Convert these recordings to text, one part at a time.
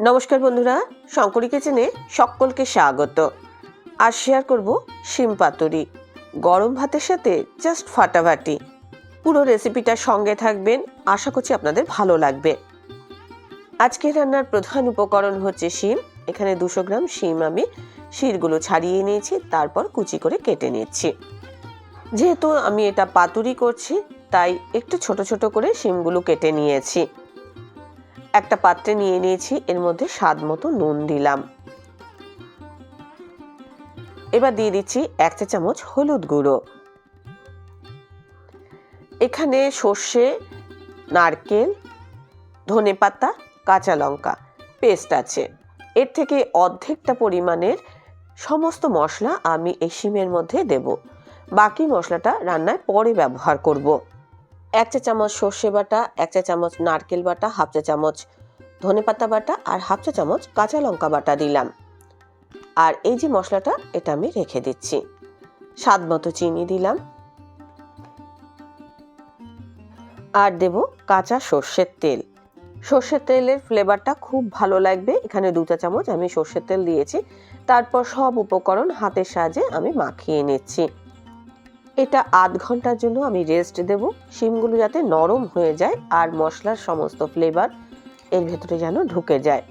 নমস্কার বন্ধুরা, শঙ্করী কিচেনে সকলকে স্বাগত। আর শেয়ার করব শিম পাতুরি, গরম ভাতের সাথে জাস্ট ফাটাফাটি। পুরো রেসিপিটার সঙ্গে থাকবেন, আশা করছি আপনাদের ভালো লাগবে। আজকে রান্নার প্রধান উপকরণ হচ্ছে শিম, এখানে দুশো গ্রাম শিম আমি শিরগুলো ছাড়িয়ে নিয়েছি, তারপর কুচি করে কেটে নিচ্ছি। যেহেতু আমি এটা পাতুরি করছি, তাই একটু ছোট ছোট করে শিমগুলো কেটে নিয়েছি। একটা পাত্রে নিয়ে নিয়েছি, এর মধ্যে স্বাদ মতো নুন দিলাম। এবার দিয়ে দিচ্ছি এক চা চামচ হলুদ গুঁড়ো। এখানে সর্ষে, নারকেল, ধনে পাতা, কাঁচা লঙ্কা পেস্ট আছে। এর থেকে অর্ধেকটা পরিমাণের সমস্ত মশলা আমি এই শিমের মধ্যে দেব। বাকি মশলাটা রান্নায় পরে ব্যবহার করব। এক চা চামচ সর্ষে বাটা, এক চা চামচ নারকেল বাটা, হাফ চা চামচ ধনেপাতা বাটা আর হাফ চা চামচ কাঁচা লঙ্কা বাটা দিলাম। আর এই যে মশলাটা, এটা আমি রেখে দিচ্ছি। স্বাদ মতো চিনি দিলাম। আর দেব কাঁচা সর্ষের তেল। সর্ষের তেলের ফ্লেভারটা খুব ভালো লাগবে। এখানে দু চা চামচ আমি সর্ষের তেল দিয়েছি। তারপর সব উপকরণ হাতের সাহায্যে আমি মাখিয়ে নিচ্ছি। এটা আধ ঘণ্টার জন্য আমি রেস্ট দেব। শিমগুলো যাতে নরম হয়ে যায় আর মশলার সমস্ত ফ্লেভার এর ভেতরে যেন ঢুকে যায়।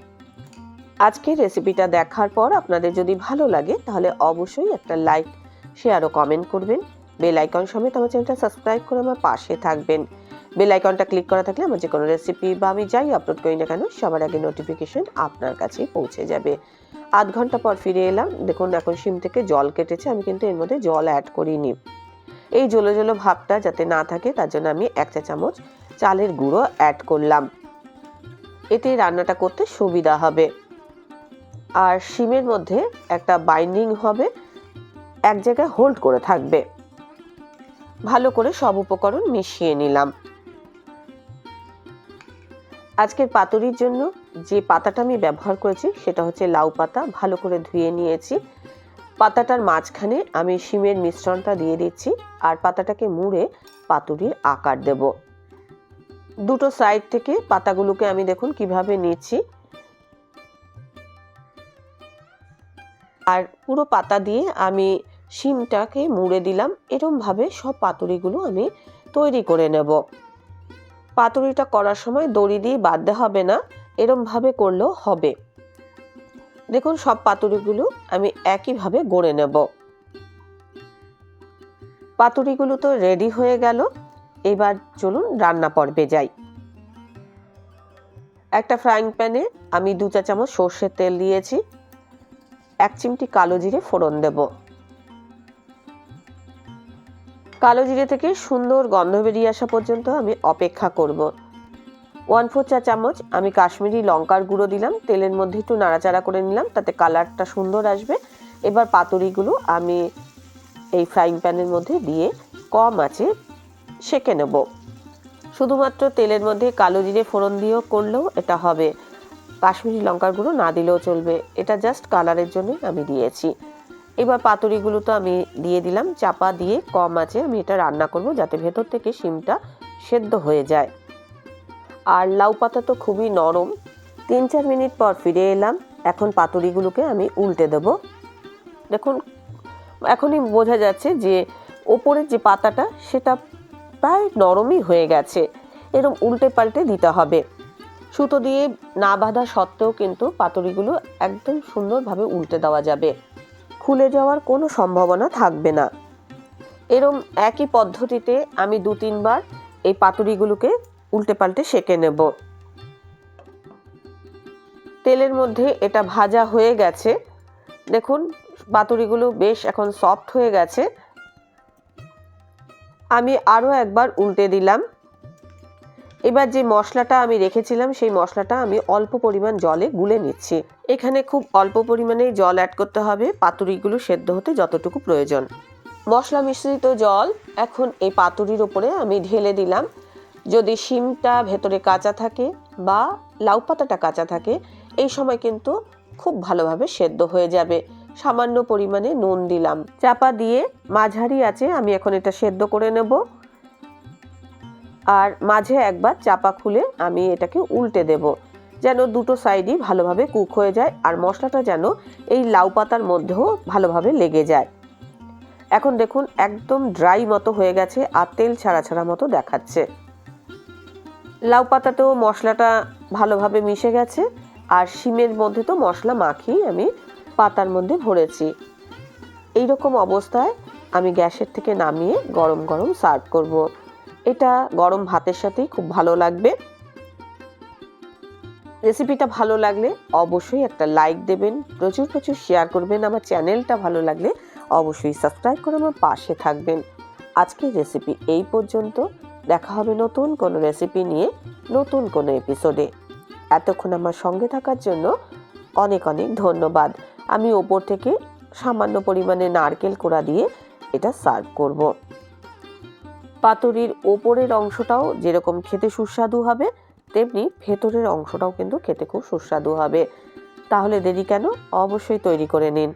আজকের রেসিপিটা দেখার পর আপনাদের যদি ভালো লাগে, তাহলে অবশ্যই একটা লাইক শেয়ার ও কমেন্ট করবেন। বেল আইকন সমেত আমার চ্যানেলটা সাবস্ক্রাইব করে আমার পাশে থাকবেন। বেল আইকনটা ক্লিক করা থাকলে আমার যে কোনো রেসিপি বা আমি যাই আপলোড করি না কেন, সবার আগে নোটিফিকেশন আপনার কাছে পৌঁছে যাবে। আধ ঘণ্টা পর ফিরে এলাম। দেখুন, এখন শিম থেকে জল কেটেছে। আমি কিন্তু এর মধ্যে জল অ্যাড করিনি। এই জলো জলো ভাবটা যাতে না থাকে, তার জন্য আমি এক চা চামচ চালের গুঁড়ো অ্যাড করলাম। এতে রান্নাটা করতে সুবিধা হবে। আর শিমের মধ্যে একটা বাইন্ডিং হবে, এক জায়গায় হোল্ড করে থাকবে। ভালো করে সব উপকরণ মিশিয়ে নিলাম। আজকের পাতুরির জন্য যে পাতাটা আমি ব্যবহার করেছি, সেটা হচ্ছে লাউ পাতা, ভালো করে ধুয়ে নিয়েছি। পাতাটার মাঝখানে আমি শিমের মিশ্রণটা দিয়ে দিচ্ছি আর পাতাটাকে মুড়ে পাতুরির আকার দেব। দুটো সাইড থেকে পাতাগুলোকে আমি দেখুন কীভাবে নিচ্ছি। আর পুরো পাতা দিয়ে আমি শিমটাকে মুড়ে দিলাম। এরমভাবে সব পাতুরিগুলো আমি তৈরি করে নেব। পাতুরিটা করার সময় দড়ি দিয়ে বাঁধতে হবে না। এরমভাবে করলেও হবে। দেখুন, সব পাতুরিগুলো আমি একইভাবে গড়ে নেব। পাতুরিগুলো তো রেডি হয়ে গেল। এবার চলুন রান্না পর্বে যাই। একটা ফ্রাইং প্যানে আমি দু চা চামচ সর্ষের তেল দিয়েছি। এক চিমটি কালো জিরে ফোড়ন দেব। কালো জিরে থেকে সুন্দর গন্ধ বেরিয়ে আসা পর্যন্ত আমি অপেক্ষা করব। ওয়ান ফোর চা চামচ, আমি কাশ্মীরি লঙ্কার গুঁড়ো দিলাম, তেলের মধ্যে একটু নাড়াচাড়া করে নিলাম, তাতে কালারটা সুন্দর আসবে। এবার পাতুরিগুলো আমি এই ফ্রাইং প্যানের মধ্যে দিয়ে কম আছে, সেঁকে নেব। শুধুমাত্র তেলের মধ্যে কালো জিরে ফোড়ন দিয়েও করলেও এটা হবে। কাশ্মীরি লঙ্কার গুঁড়ো না দিলেও চলবে, এটা জাস্ট কালারের জন্য আমি দিয়েছি। এবার পাতুরিগুলো তো আমি দিয়ে দিলাম, চাপা দিয়ে কম আছে, আমি এটা রান্না করব যাতে ভেতর থেকে শিমটা সেদ্ধ হয়ে যায়। আর লাউ পাতা তো খুবই নরম। তিন চার মিনিট পর ফিরে এলাম। এখন পাতুরিগুলোকে আমি উল্টে দেব। দেখুন, এখনই বোঝা যাচ্ছে যে ওপরের যে পাতাটা, সেটা প্রায় নরমই হয়ে গেছে। এরকম উল্টে পাল্টে দিতে হবে। সুতো দিয়ে না বাঁধা সত্ত্বেও কিন্তু পাতুরিগুলো একদম সুন্দরভাবে উল্টে দেওয়া যাবে। খুলে যাওয়ার কোনো সম্ভাবনা থাকবে না। এরম একই পদ্ধতিতে আমি দু তিনবার এই পাতুরিগুলোকে উল্টে পাল্টে সেঁকে নেব। তেলের মধ্যে এটা ভাজা হয়ে গেছে। দেখুন পাতুরিগুলো বেশ এখন সফট হয়ে গেছে। আমি আরও একবার উল্টে দিলাম। এবার যে মশলাটা আমি রেখেছিলাম, সেই মশলাটা আমি অল্প পরিমাণ জলে গুলে নিচ্ছি। এখানে খুব অল্প পরিমাণেই জল অ্যাড করতে হবে। পাতুরিগুলো সেদ্ধ হতে যতটুকু প্রয়োজন। মশলা মিশ্রিত জল এখন এই পাতুরির ওপরে আমি ঢেলে দিলাম। যদি শিমটা ভেতরে কাঁচা থাকে বা লাউ পাতাটা কাঁচা থাকে, এই সময় কিন্তু খুব ভালোভাবে সেদ্ধ হয়ে যাবে। সামান্য পরিমাণে নুন দিলাম। চাপা দিয়ে মাঝারি আছে আমি এখন এটা সেদ্ধ করে নেব। আর মাঝে একবার চাপা খুলে আমি এটাকে উল্টে দেব, যেন দুটো সাইডই ভালোভাবে কুক হয়ে যায় আর মশলাটা যেন এই লাউ পাতার মধ্যেও ভালোভাবে লেগে যায়। এখন দেখুন, একদম ড্রাই মতো হয়ে গেছে আর তেল ছাড়া ছাড়া মতো দেখাচ্ছে। লাউ পাতাতেও মশলাটা ভালোভাবে মিশে গেছে, আর শিমের মধ্যে তো মশলা মাখিয়ে আমি পাতার মধ্যে ভরেছি। এই রকম অবস্থায় আমি গ্যাসের থেকে নামিয়ে গরম গরম সার্ভ করব। এটা গরম ভাতের সাথেই খুব ভালো লাগবে। রেসিপিটা ভালো লাগলে অবশ্যই একটা লাইক দেবেন, প্রচুর প্রচুর শেয়ার করবেন, আমার চ্যানেলটা ভালো লাগলে অবশ্যই সাবস্ক্রাইব করে আমার পাশে থাকবেন। আজকের রেসিপি এই পর্যন্ত। দেখা হবে নতুন কোনো রেসিপি নিয়ে নতুন কোনো এপিসোডে এতক্ষণ আমার সঙ্গে থাকার জন্য অনেক অনেক ধন্যবাদ। আমি ওপর থেকে সামান্য পরিমাণে নারকেল কোড়া দিয়ে এটা সার্ভ করব। পাতুরির ওপরের অংশটাও যেরকম খেতে সুস্বাদু হবে, তেমনি ভেতরের অংশটাও কিন্তু খেতে খুব সুস্বাদু হবে। তাহলে দেরি কেন? অবশ্যই তৈরি করে নিন।